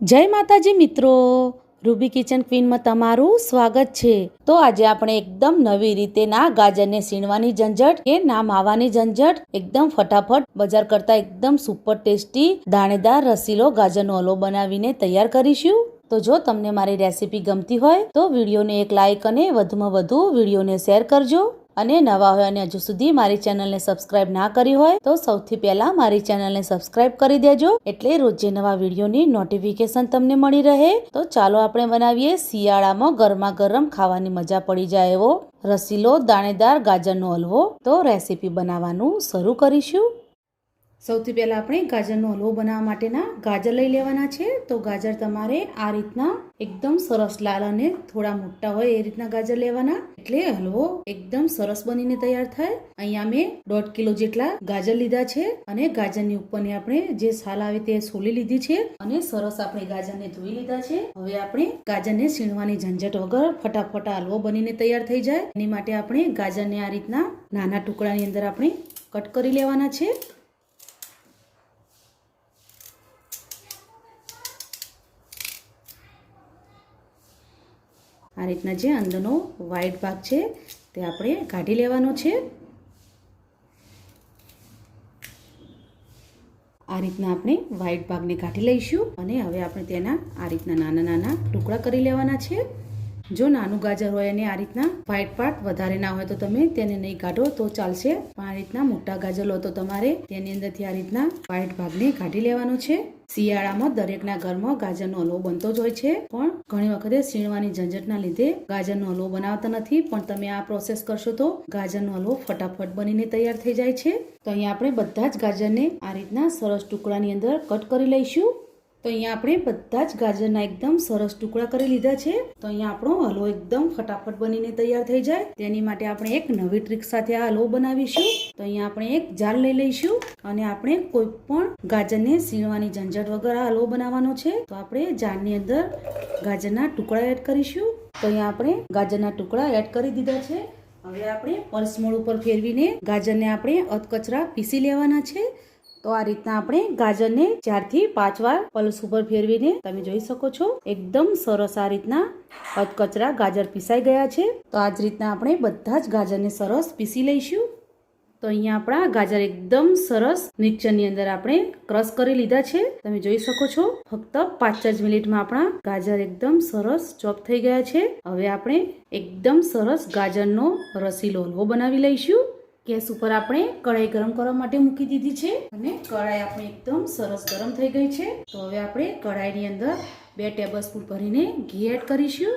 જય માતાજી મિત્રો. રૂબી કિચન ક્વીનમાં તમારું સ્વાગત છે. તો આજે આપણે એકદમ નવી રીતે ના ગાજરને સીણવાની ઝંઝટ, કે ના માવાની ઝંઝટ, એકદમ ફટાફટ બજાર કરતા એકદમ સુપર ટેસ્ટી, દાણેદાર રસીલો ગાજરનો હલવો બનાવીને તૈયાર કરીશું. તો જો તમને મારી રેસીપી ગમતી હોય, તો વિડીયોને એક લાઇક અને વધુમાં વધુ વિડીયોને શેર કરજો. અને નવા હોય અને હજુ સુધી મારી ચેનલને સબસ્ક્રાઇબ ના કરી હોય, તો સૌથી પહેલા મારી ચેનલને સબસ્ક્રાઇબ કરી દેજો. એટલે રોજે નવા વિડીયોની નોટિફિકેશન તમને મળી રહે. તો ચાલો આપણે બનાવીએ શિયાળામાં ગરમા ગરમ ખાવાની મજા પડી જાય એવો. રસીલો, દાણેદાર, ગાજરનો હલવો. તો રેસીપી બનાવવાનું શરૂ કરીશું. સૌથી પહેલાં આપણે ગાજરનો હલવો બનાવવા માટેના ગાજર લઈ લેવાના છે. તો ગાજર તમારે આ રીતના એકદમ સરસ લાલ અને થોડા મોટા હોય એ રીતના ગાજર લેવાના. એટલે હલવો એકદમ સરસ બનીને તૈયાર થાય. અહીંયા મેં દોઢ કિલો જેટલા ગાજર લીધા છે અને ગાજરની ઉપરની આપણે જે સાલ આવે તે સોલી લીધી છે અને સરસ આપણે ગાજરને ધોઈ લીધા છે. હવે આપણે ગાજરને સીણવાની ઝંઝટ વગર ફટાફટ હલવો બનીને તૈયાર થઈ જાય. એની માટે આપણે ગાજરને આ રીતના નાના ટુકડાની અંદર આપણે કટ કરી લેવાના છે. આ રીતના જે અંદરનો વ્હાઈટ ભાગ છે તે આપણે કાઢી લેવાનો છે. આ રીતના આપણે વ્હાઈટ ભાગને કાઢી લઈશું અને હવે આપણે તેના આ રીતના નાના નાના ટુકડા કરી લેવાના છે. જો નાનું ગાજર હોય અને આ રીતના વ્હાઈટ પાર્ટ વધારે ના હોય તો તમે તેને નહીં કાઢો, તો ચાલશે. પણ આ રીતના મોટા ગાજર લો તો તમારે તેની અંદરથી આ રીતના વ્હાઈટ ભાગને કાઢી લેવાનો છે. શિયાળામાં દરેકના ઘરમાં ગાજરનો હલવો બનતો જ હોય છે. પણ ઘણી વખતે સીણવાની ઝંઝટના લીધે ગાજરનો હલવો બનાવતા નથી. પણ તમે આ પ્રોસેસ કરશો તો ગાજરનો હલવો ફટાફટ બનીને તૈયાર થઈ જાય છે. તો અહીંયા આપણે બધા જ ગાજરને આ રીતના સરસ ટુકડાની અંદર કટ કરી લઈશું. તો અહીંયા આપણે બધા જ ગાજરના એકદમ સરસ ટુકડા કરી લીધા છે. તો અહીંયા આપણો હલવો એકદમ ફટાફટ બનીને તૈયાર થઈ જાય. તેની માટે આપણે એક નવી ટ્રીક સાથે આ હલવો બનાવીશું. તો અહીંયા આપણે એક જાર લઈ લઈશું અને આપણે કોઈ પણ ગાજરને સીણવાની ઝંઝટ વગર આ હલવો બનાવવાનો છે. તો આપણે જારની અંદર ગાજરના ટુકડા એડ કરીશું. તો અહીંયા આપણે ગાજરના ટુકડા એડ કરી દીધા છે. હવે આપણે પલ્સ મોડ ઉપર ફેરવીને ગાજરને આપણે અધકચરા પીસી લેવાના છે. તો આ રીતના આપણે ગાજરને ચારથી પાંચ વાર પલ્સ ઉપર ફેરવીને તમે જોઈ શકો છો, એકદમ સરસ આ રીતના અધકચરા ગાજર પીસાઈ ગયા છે. તો આ જ રીતના આપણે બધા જ ગાજરને સરસ પીસી લઈશું. તો અહીંયા આપણા ગાજર એકદમ સરસ મિક્સરની અંદર આપણે ક્રશ કરી લીધા છે. તમે જોઈ શકો છો, ફક્ત પાંચ જ મિનિટમાં આપણા ગાજર એકદમ સરસ ચોપ થઈ ગયા છે. હવે આપણે એકદમ સરસ ગાજરનો રસીલો હલવો બનાવી લઈશું. ગેસ ઉપર આપણે કઢાઈ ગરમ કરવા માટે મૂકી દીધી છે અને કઢાઈ આપણે એકદમ સરસ ગરમ થઈ ગઈ છે. તો હવે આપણે કઢાઈની અંદર બે ટેબલ સ્પૂન ભરીને ઘી એડ કરીશું.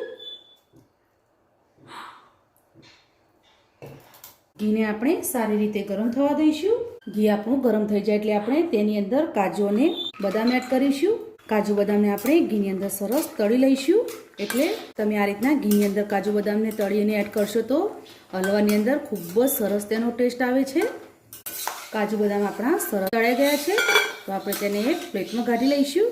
ઘીને આપણે સારી રીતે ગરમ થવા દઈશું. ઘી આપણું ગરમ થઈ જાય એટલે આપણે તેની અંદર કાજુ અને બદામ એડ કરીશું. કાજુ બદામને આપણે ઘીની અંદર સરસ તળી લઈશું. એટલે તમે આ રીતના ઘીની અંદર કાજુ બદામને તળીને એડ કરશો તો હલવાની અંદર ખૂબ જ સરસ તેનો ટેસ્ટ આવે છે. કાજુ બદામ આપણા સરસ તળાઈ ગયા છે. તો આપણે તેને એક પ્લેટમાં કાઢી લઈશું.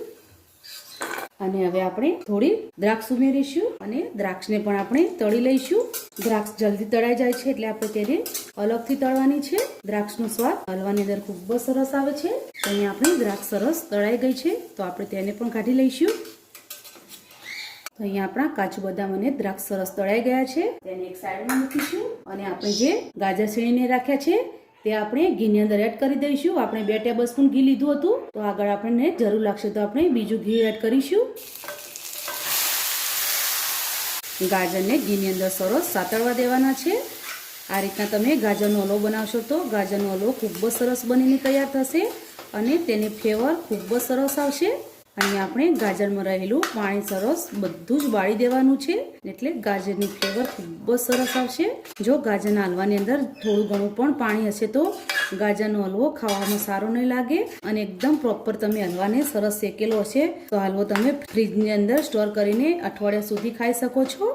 અને હવે આપણે થોડી દ્રાક્ષ ઉમેરીશું અને દ્રાક્ષને પણ આપણે તળી લઈશું. દ્રાક્ષ જલ્દી તળાઈ જાય છે એટલે આપણે તેને અલગથી તળવાની છે. દ્રાક્ષનો સ્વાદ હલવાની અંદર ખૂબ જ સરસ આવે છે. તો અહીંયા આપણે દ્રાક્ષ સરસ તળાઈ ગઈ છે. તો આપણે તેને પણ કાઢી લઈશું. તો અહીંયા આપણા કાજુ બદામ અને દ્રાક્ષ સરસ તળાઈ ગયા છે. તેને એક સાઈડમાં મૂકીશું અને આપણે જે ગાજર છીણીને રાખ્યા છે, તે આપણે ઘીની અંદર એડ કરી દઈશું. આપણે બે ટેબલ સ્પૂન ઘી લીધું હતું. તો આગળ આપણને જરૂર લાગશે તો આપણે બીજું ઘી એડ કરીશું. ગાજરને ઘીની અંદર સરસ સાતળવા દેવાના છે. આ રીતના તમે ગાજરનો હલવો બનાવશો તો ગાજરનો હલવો ખૂબ જ સરસ બનીને તૈયાર થશે. અને તેની ફ્લેવર ખૂબ જ સરસ આવશે. અહીંયા આપણે ગાજરમાં રહેલું પાણી સરસ બધું જ બાળી દેવાનું છે. એટલે ગાજરની ફ્લેવર ખૂબ જ સરસ આવશે. જો ગાજરના હલવાની અંદર થોડું ઘણું પણ પાણી હશે તો ગાજરનો હલવો ખાવામાં સારો નહીં લાગે અને એકદમ પ્રોપર તમે હલવાને સરસ શેકેલો હશે. તો હલવો તમે ફ્રીજની અંદર સ્ટોર કરીને અઠવાડિયા સુધી ખાઈ શકો છો.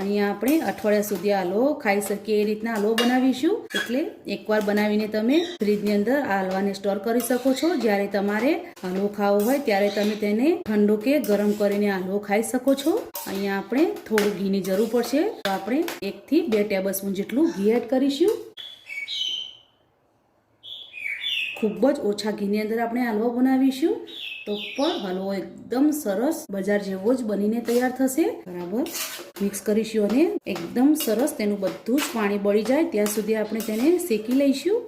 અહીંયા આપણે અઠવાડિયા સુધી આ હલવો ખાઈ શકીએ એ રીતના હલવો બનાવીશું. એટલે એકવાર બનાવીને તમે ફ્રીજની અંદર આ હલવાને સ્ટોર કરી શકો છો. જ્યારે તમારે હલવો ખાવો હોય ત્યારે તમે તેને ઠંડો કે ગરમ કરીને હલવો ખાઈ શકો છો. અહીંયા આપણે થોડું ઘીની જરૂર પડશે. તો આપણે એકથી બે ટેબલ સ્પૂન જેટલું ઘી એડ કરીશું. ખૂબ જ ઓછા ઘીની અંદર આપણે હલવો બનાવીશું. તો પણ હલવો એકદમ સરસ બજાર જેવો જ બનીને તૈયાર થશે. બરાબર? મિક્સ કરીશું અને એકદમ સરસ તેનું બધું જ પાણી બળી જાય. ત્યાં સુધી આપણે તેને શેકી લઈશું.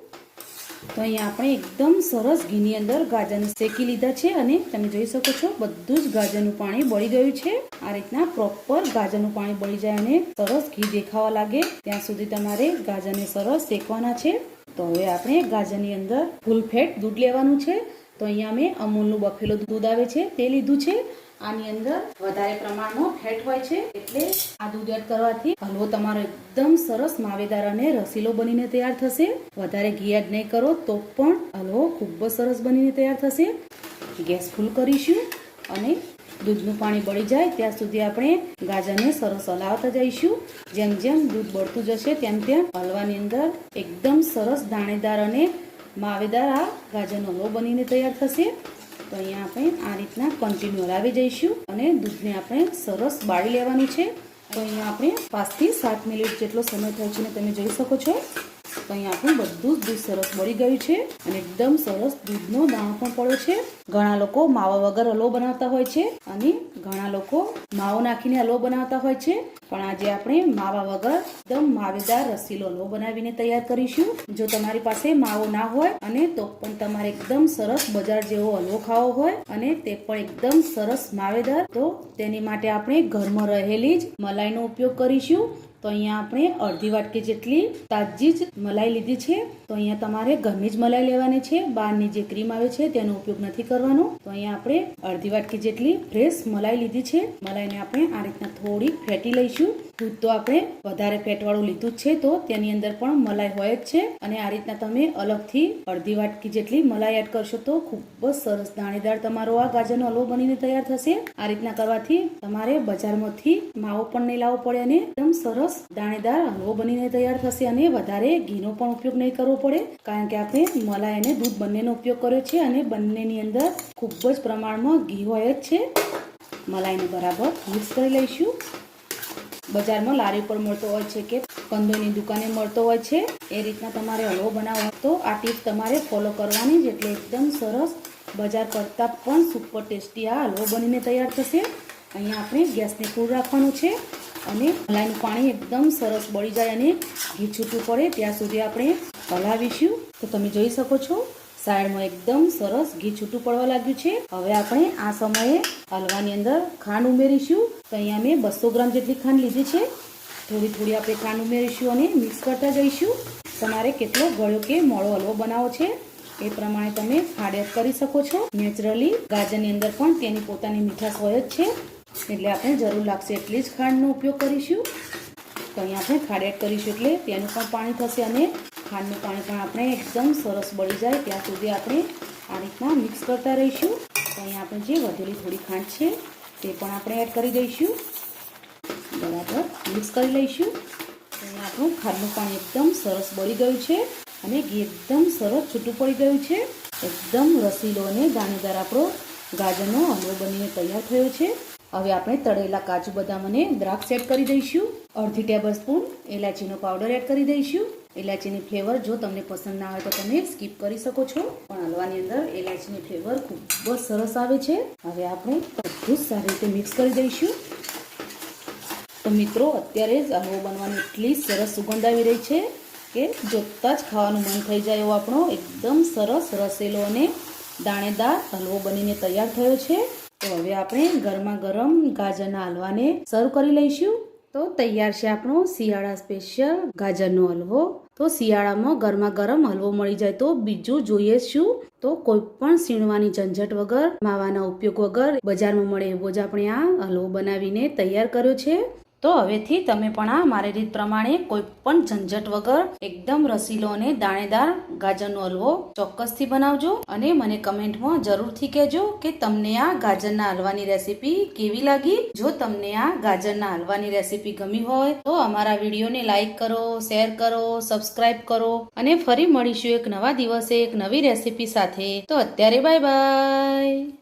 તો અહીંયા આપણે એકદમ સરસ ઘીની અંદર ગાજરને શેકી લીધા છે અને તમે જોઈ શકો છો, બધું જ ગાજરનું પાણી બળી ગયું છે. આ રીતના પ્રોપર ગાજરનું પાણી બળી જાય અને સરસ ઘી દેખાવા લાગે. ત્યાં સુધી તમારે ગાજરને સરસ શેકવાના છે. તો હવે આપણે ગાજરની અંદર ફૂલ ફેટ દૂધ લેવાનું છે. તો અહીંયા મેં અમૂલનું બફેલું દૂધ આવે છે, તે લીધું છે. આની અંદર વધારે પ્રમાણમાં ફેટ હોય છે. એટલે આ દૂધ એડ કરવાથી હલવો તમારો એકદમ સરસ માવેદાર અને રસીલો બનીને તૈયાર થશે. વધારે ઘી એડ નહીં કરો તો પણ હલવો ખૂબ જ સરસ બનીને તૈયાર થશે. ગેસ ફૂલ કરીશું અને દૂધનું પાણી બળી જાય ત્યાં સુધી આપણે ગાજરને સરસ હલાવતા જઈશું. જેમ જેમ દૂધ બળતું જશે તેમ તેમ હલવાની અંદર એકદમ સરસ દાણેદાર અને માવેદાર આ ગાજરનો હલવો બનીને તૈયાર થશે. તો અહીંયા આપણે આ રીતના કન્ટિન્યુ હલાવી જઈશું અને દૂધને આપણે સરસ બાળી લેવાનું છે. તો અહીંયા આપણે પાંચથી સાત મિનિટ જેટલો સમય થાય છે ને તમે જોઈ શકો છો. તો અહીંયા આપણું બધું જ દૂધ સરસ બળી ગયું છે અને એકદમ સરસ દૂધનો દાણો પણ પડ્યો છે. ઘણા લોકો માવા વગર હલવો બનાવતા હોય છે અને ઘણા લોકો માવો નાખીને હલવો બનાવતા હોય છે. પણ આજે આપણે માવા વગર એકદમ માવેદાર રસીલો હલવો બનાવીને તૈયાર કરીશું. જો તમારી પાસે માવો ના હોય અને તો પણ તમારે એકદમ સરસ બજાર જેવો હલવો ખાવો હોય અને તે પણ એકદમ સરસ માવેદાર, તો તેની માટે આપણે ઘરમાં રહેલી જ મલાઈનો ઉપયોગ કરીશું. તો અહીંયા આપણે અડધી વાટકી જેટલી તાજી જ મલાઈ લીધી છે. તો અહીંયા તમારે ઘરની જ મલાઈ લેવાની છે. બહારની જે ક્રીમ આવે છે તેનો ઉપયોગ નથી કરવાનો. તો અહીંયા આપણે અડધી વાટકી જેટલી ફ્રેશ મલાઈ લીધી છે. મલાઈને આપણે આ રીતના થોડી ફેટી લઈશું. દૂધ તો આપણે વધારે ફેટવાળું લીધું છે તો તેની અંદર પણ મલાઈ હોય જ છે. અને આ રીતના તમે અલગથી અડધી વાટકી જેટલી મલાઈ એડ કરશો તો ખૂબ જ સરસ દાણેદાર તમારો આ ગાજરનો હલવો બનીને તૈયાર થશે. આ રીતના કરવાથી તમારે બજારમાંથી માવો પણ નહીં લાવવો પડે અને એકદમ સરસ દાણેદાર હલવો બનીને તૈયાર થશે અને વધારે ઘીનો પણ ઉપયોગ નહીં કરવો પડે, કારણ કે આપણે મલાઈ અને દૂધ બંનેનો ઉપયોગ કર્યો છે અને બંનેની અંદર ખૂબ જ પ્રમાણમાં ઘી હોય જ છે. મલાઈને બરાબર મિક્સ કરી લઈશું. બજારમાં લારી પર મળતો હોય છે કે કંદોની દુકાને મળતો હોય છે, એ રીતના તમારે હલવો બનાવવો તો આ ટીપ તમારે ફોલો કરવાની જ એટલે એકદમ સરસ બજાર કરતાં પણ સુપર ટેસ્ટી આ હલવો બનીને તૈયાર થશે. અહીંયા આપણે ગેસને ફૂલ રાખવાનું છે. અને મલાઈનું પાણી એકદમ સરસ બળી જાય અને ઘી છૂટું પડે, ત્યાં સુધી આપણે હલાવીશું. તો તમે જોઈ શકો છો, સાઈડમાં એકદમ સરસ ઘી છૂટું પડવા લાગ્યું છે. હવે આપણે આ સમયે હલવાની અંદર ખાંડ ઉમેરીશું. તો અહીંયા મેં બસો ગ્રામ જેટલી ખાંડ લીધી છે. થોડી થોડી આપણે ખાંડ ઉમેરીશું અને મિક્સ કરતા જઈશું. તમારે કેટલો ગળ્યો કે મોળો હલવો બનાવો છે, એ પ્રમાણે તમે ખાંડ કરી શકો છો. નેચરલી ગાજરની અંદર પણ તેની પોતાની મીઠાશ હોય જ છે. એટલે આપણે જરૂર લાગશે એટલી જ ખાંડનો ઉપયોગ કરીશું. તો અહીંયા આપણે ખાંડ એડ કરીશું એટલે તેનું પણ પાણી થશે અને ખાંડનું પાણી પણ આપણે એકદમ સરસ બળી જાય ત્યાં સુધી આપણે આ રીતના મિક્સ કરતા રહીશું. તો અહીંયા આપણે જે વધેલી થોડી ખાંડ છે તે પણ આપણે એડ કરી દઈશું. બરાબર, મિક્સ કરી લઈશું. અહીંયા આપણું ખાંડનું પાણી એકદમ સરસ બળી ગયું છે અને ઘી એકદમ સરસ છૂટું પડી ગયું છે. એકદમ રસીલો અને દાણેદાર આપણો ગાજરનો હલવો બનીને તૈયાર થયો છે. હવે આપણે તળેલા કાજુ બદામ અને દ્રાક્ષ એડ કરી દઈશું. અડધી ટેબલ સ્પૂન એલાચીનો પાવડર એડ કરી દઈશું. એલાચીની ફ્લેવર જો તમને પસંદ ના આવે તો તમે સ્કીપ કરી શકો છો. પણ હલવાની અંદર એલાચીની ફ્લેવર ખૂબ જ સરસ આવે છે. હવે આપણે બધું સારી રીતે મિક્સ કરી દઈશું. તો મિત્રો, અત્યારે જ હલવો બનવાની એટલી સરસ સુગંધ આવી રહી છે કે જોતાં જ ખાવાનું મન થઈ જાય એવો આપણો એકદમ સરસ રસેલો અને દાણેદાર હલવો બનીને તૈયાર થયો છે. તો હવે આપણે ગરમા ગરમ ગાજરના હલવાને સર્વ કરી લઈશું. તો તૈયાર છે આપણો શિયાળા સ્પેશિયલ ગાજરનો હલવો. તો શિયાળામાં ગરમા ગરમ હલવો મળી જાય તો બીજું જોઈએ શું? તો કોઈ પણ સીણવાની ઝંઝટ વગર, માવાના ઉપયોગ વગર બજારમાં મળે એવો જ આપણે આ હલવો બનાવીને તૈયાર કર્યો છે. તો હવેથી તમે પણ આ મારી રીત પ્રમાણે કોઈ પણ ઝંઝટ વગર એકદમ રસીલો અને દાણેદાર ગાજરનો હલવો ચોક્કસથી બનાવજો અને મને કમેન્ટમાં જરૂરથી કહેજો કે તમને આ ગાજરના હલવાની રેસીપી કેવી લાગી. જો તમને આ ગાજરના હલવાની રેસીપી ગમી હોય તો અમારા વિડીયોને લાઇક કરો, શેર કરો, સબસ્ક્રાઇબ કરો અને ફરી મળીશું એક નવા દિવસે એક નવી રેસીપી સાથે. તો અત્યારે બાય બાય.